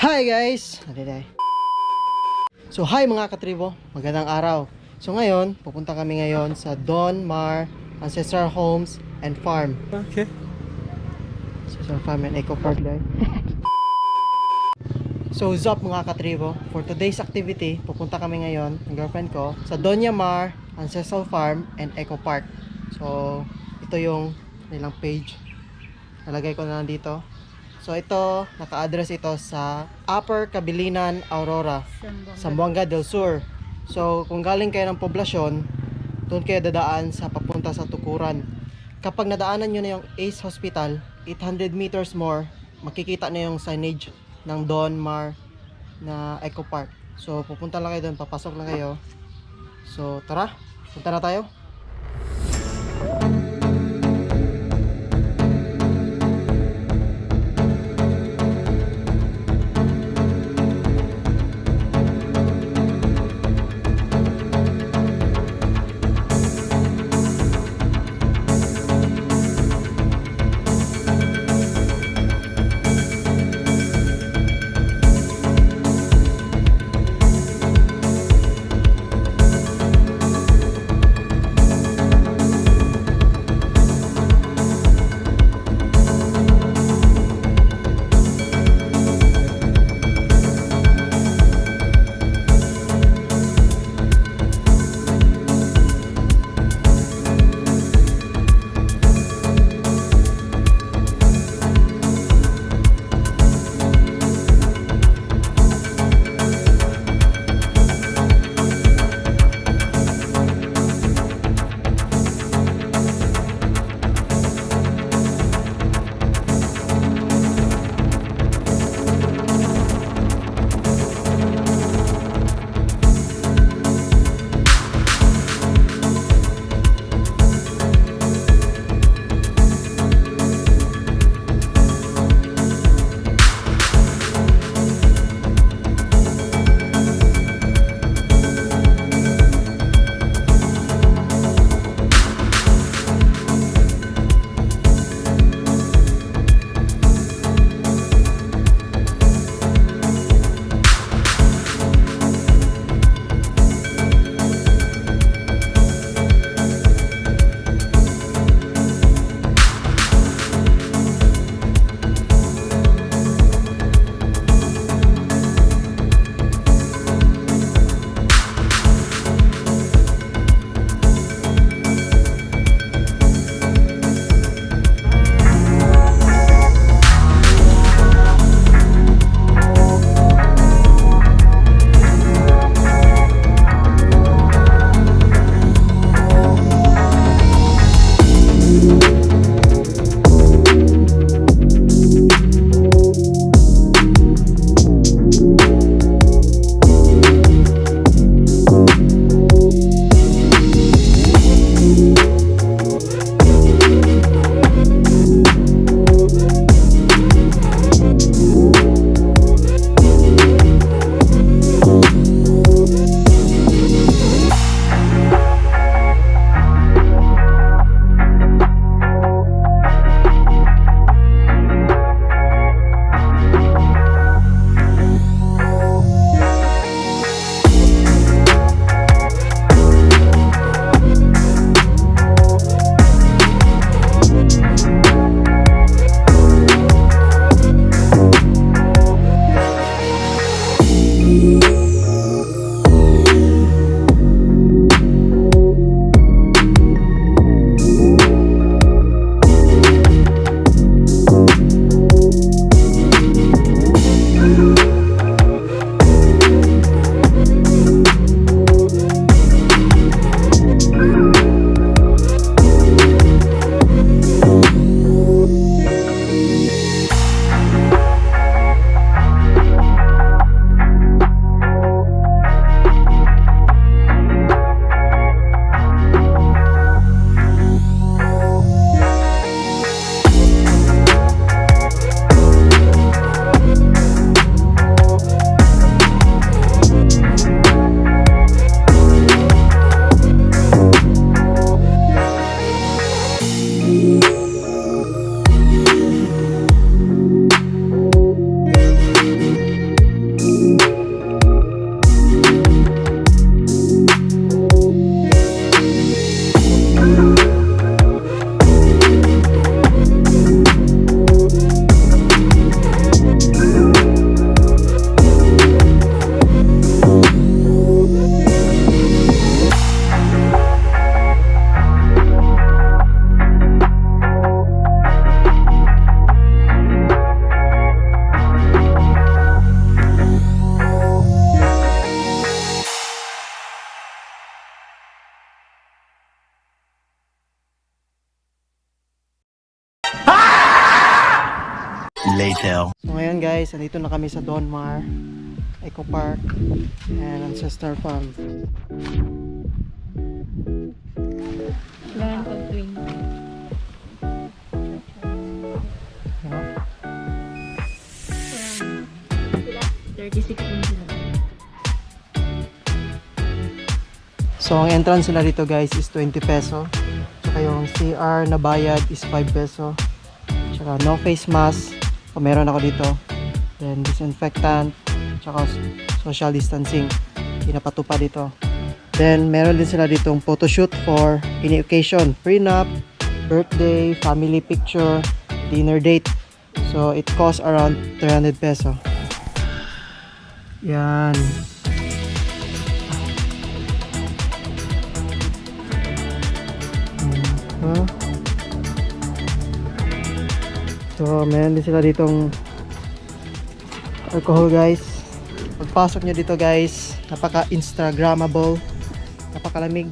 Hi guys! Adiday. So hi mga katribo, magandang araw. So ngayon, pupunta kami ngayon sa Don Mar Ancestral Homes and Farm. Okay. Ancestral Farm and Eco Park guys. so Zop mga katribo, for today's activity, pupunta kami ngayon, ng girlfriend ko, sa Doña Mar Ancestral Farm and Eco Park. So ito yung nilang page. Nalagay ko na lang dito. So ito, naka-address ito sa Upper Kabilinan, Aurora, Zamboanga del Sur. So kung galing kayo ng poblasyon, doon kayo dadaan sa papunta sa Tukuran. Kapag nadaanan nyo na yung Ace Hospital, 800 meters more, makikita na yung signage ng Don Mar na Eco Park. So pupunta lang kayo doon, papasok lang kayo. So tara, punta na tayo. Later. So ngayon guys, andito na kami sa Donmar Eco Park and Ancestor Farm. Kailangan pag 20. Sila, 36 din sila. So ang entrance nila dito guys is 20 peso. Tsaka yung CR na bayad is 5 peso. Tsaka no face mask. Kung meron ako dito. Then disinfectant. Tsaka social distancing. Pinapatupa dito. Then meron din sila ditong photoshoot for any occasion. Prenup, birthday, family picture, dinner date. So it costs around 300 peso. Yan. Huh? So, meron din sila ditong alcohol guys. Pagpasok nyo dito guys, napaka-instagrammable. Napakalamig.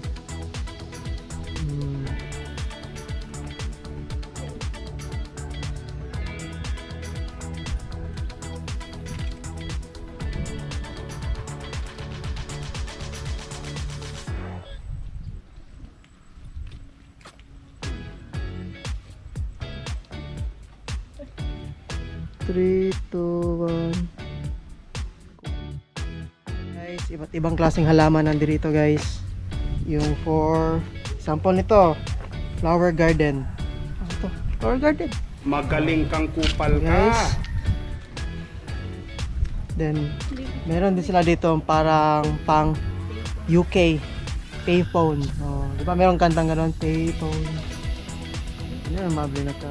3, 2, 1 Guys, iba't ibang klaseng halaman nandirito guys. Yung for Sample nito. Flower garden. Ano to? Flower garden. Magaling kang kupal ka. Guys. Then Meron din sila dito parang pang UK Payphone. Oh, Di ba meron kantang ganun? Payphone. Ano na mabli na ka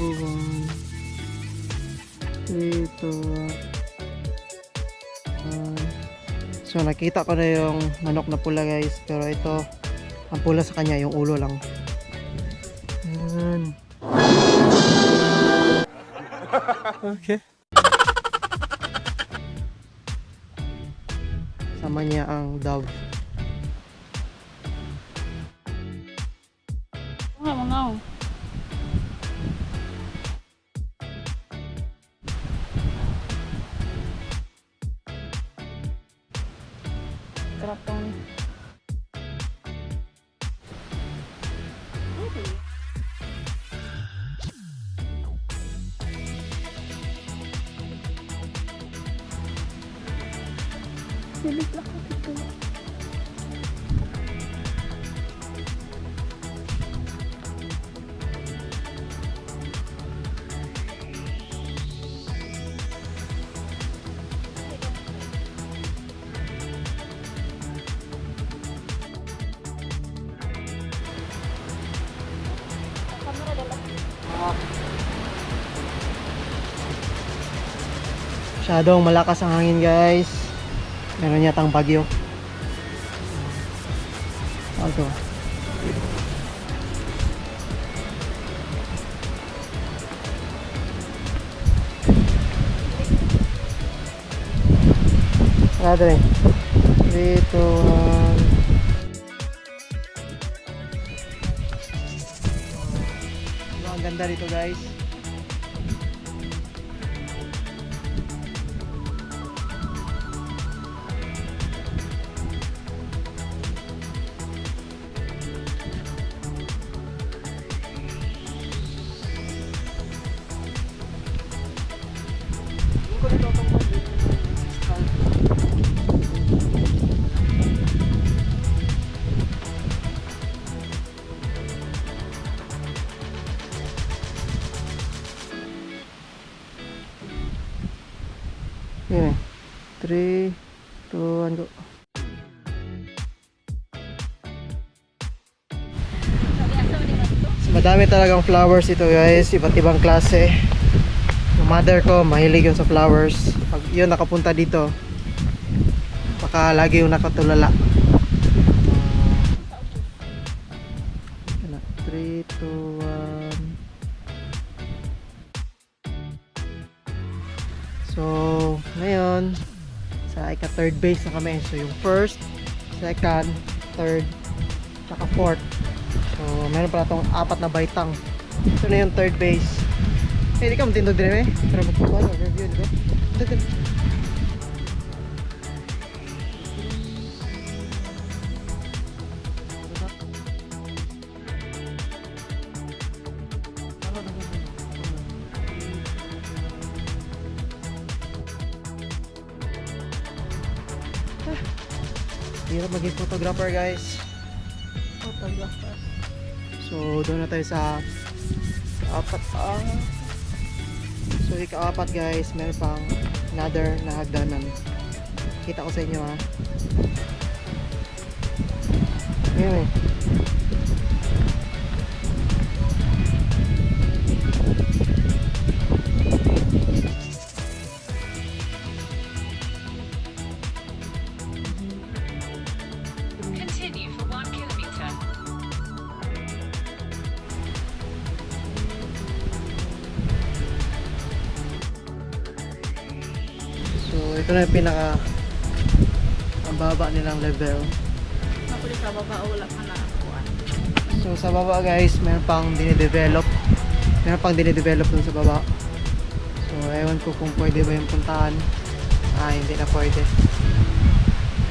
Two, one. Uh, So nakita ko na yung manok na pula guys pero ito ang pula sa kanya yung ulo lang. Yan. Okay. Sama niya ang dove. Sarap tong Masyadong malakas ang hangin guys. Meron yatang bagyo. Ano? Tara dre. 3, ganda dito guys. Madami talagang flowers ito guys, iba't ibang klase. Yung mother ko, mahilig yun sa flowers. Pag yun nakapunta dito, baka lagi yung nakatulala. 3, 2, 1 So, ngayon, sa ika third base na kami. So, yung first, second, third, tsaka fourth. So, meron pala itong apat na baitang. Ito na yung third base. Eh, di ka matindog din eh. Pero magkukuha ng review, di ba? Ito. Hirap maging photographer guys. Doon na tayo sa, apat. Ah. So, ika-apat guys, meron pang another na hagdanan. Kita ko sa inyo ha. Ayun ito na yung pinaka ang baba nilang level. Nakulit sa baba, wala ka na kuhan. So sa baba guys, meron pang dinidevelop. Meron pang dinidevelop dun sa baba. So ewan ko kung pwede ba yung puntahan. Ah, hindi na pwede.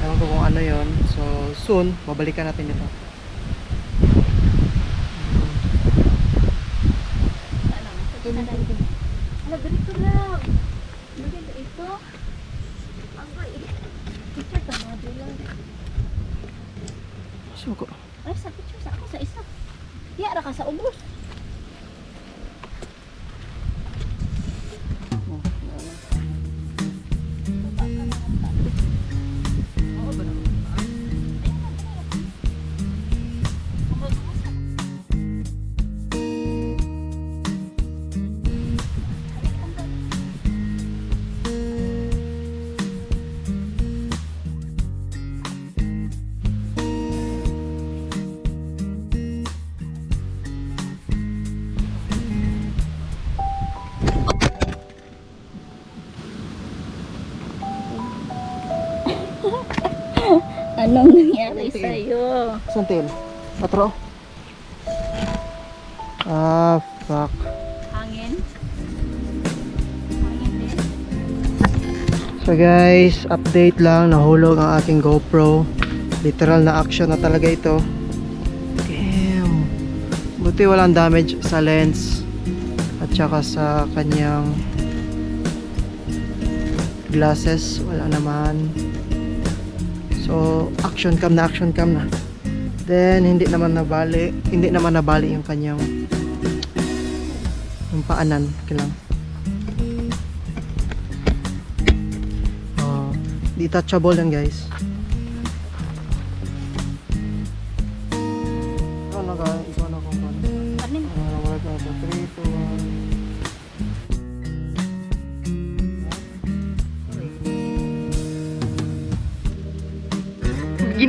Ewan ko kung ano yon. So soon, babalikan natin ito. Ano? Ano, ganito lang. Maganda ito. Ang ba Picture ka mo, Dylan. So ko. Ay, sa picture sa ako sa isa. Yara ka sa ubos. Anong nangyari Tingin. sa'yo? Saan tail? Patro? Ah, fuck. Hangin? Hangin din. So guys, update lang, nahulog ang aking GoPro. Literal na action na talaga ito. Damn. Buti walang damage sa lens at saka sa kanyang glasses. Wala naman. So, action cam na action cam na. Then, hindi naman nabali. Hindi naman nabali yung kanyang yung paanan. Kailang. Oh, detachable yan guys.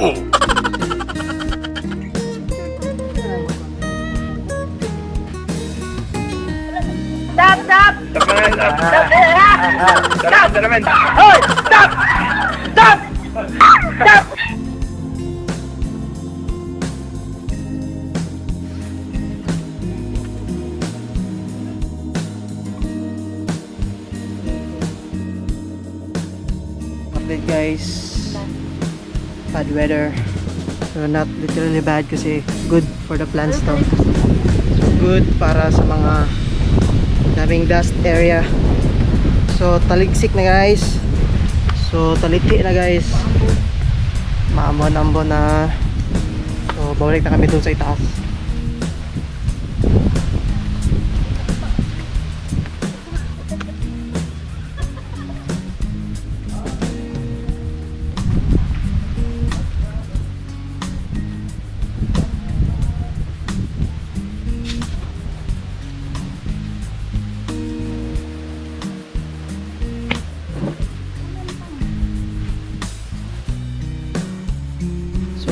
Lagot ka na. Ay, Ay, anak, sabta. Surprise, motherfucker! Update guys. Bad weather. So not literally bad kasi good for the plants to. So good para sa mga daming dust area. So taligsik na guys. So taliti na guys. Maamon-ambon na. So balik na kami dun sa itaas.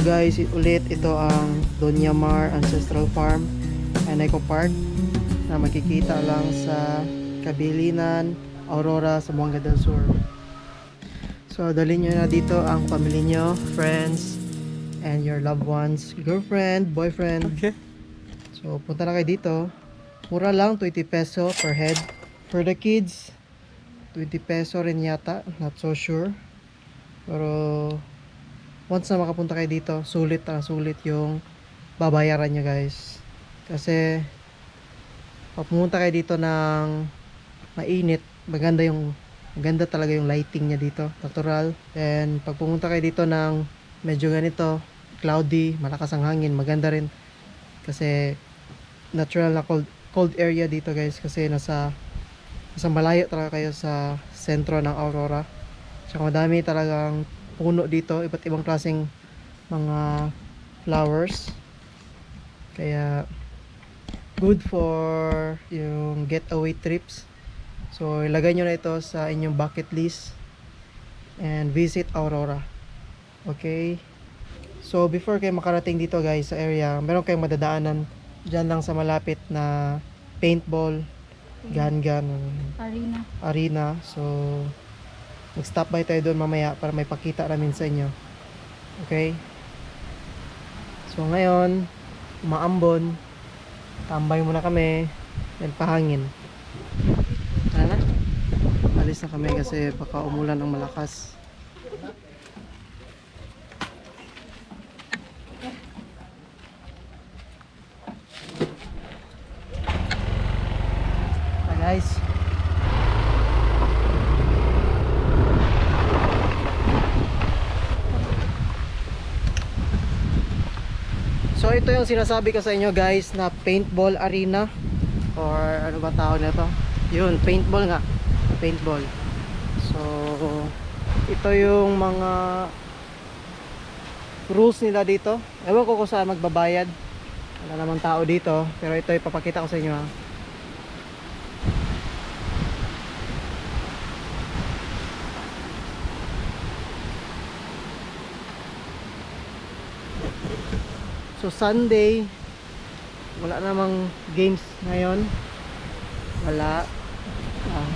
Guys, ulit ito ang Doña Mar Ancestral Farm and Eco Park na makikita lang sa Kabilinan, Aurora, Zamboanga del Sur. So dalhin nyo na dito ang pamilya nyo, friends, and your loved ones, girlfriend, boyfriend. Okay. So punta na kayo dito. Mura lang, 20 peso per head. For the kids, 20 peso rin yata, not so sure. Pero once na makapunta kayo dito, sulit na sulit yung babayaran nyo guys. Kasi pag pumunta kayo dito ng mainit, maganda yung maganda talaga yung lighting niya dito, natural. And pag pumunta kayo dito ng medyo ganito, cloudy, malakas ang hangin, maganda rin. Kasi natural na cold, cold area dito guys kasi nasa nasa malayo talaga kayo sa sentro ng Aurora. Tsaka madami talagang puno dito, iba't ibang klaseng mga flowers. Kaya good for yung getaway trips. So ilagay nyo na ito sa inyong bucket list and visit Aurora. Okay? So before kayo makarating dito guys sa area, meron kayong madadaanan dyan lang sa malapit na paintball, gun-gun, Arena. arena. So, mag-stop by tayo doon mamaya para may pakita namin sa inyo. Okay? So, ngayon, maambon. Tambay muna kami. Then, pahangin. Tara na. Alis na kami kasi baka umulan ng malakas. Bye guys. Ito yung sinasabi ko sa inyo guys na paintball arena or ano ba tawag na to? Yun, paintball nga. Paintball. So ito yung mga rules nila dito. Ewan ko kung saan magbabayad. Wala namang tao dito. Pero ito ipapakita ko sa inyo ha. So Sunday, wala namang games ngayon. Wala. Ah.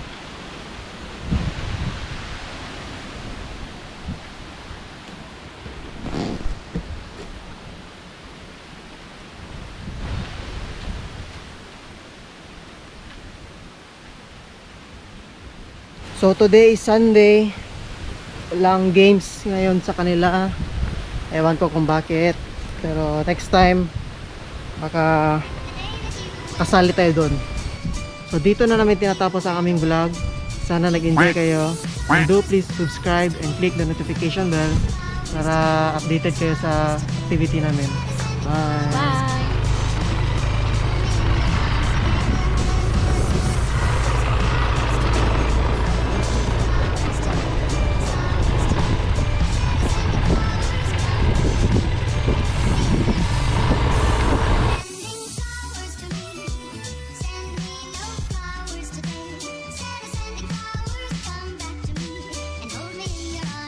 So today is Sunday. Walang games ngayon sa kanila. Ewan ko kung bakit. Pero next time, baka kasali tayo doon. So dito na namin tinatapos ang aming vlog. Sana nag-enjoy kayo. And do please subscribe and click the notification bell para updated kayo sa activity namin. Bye! Bye.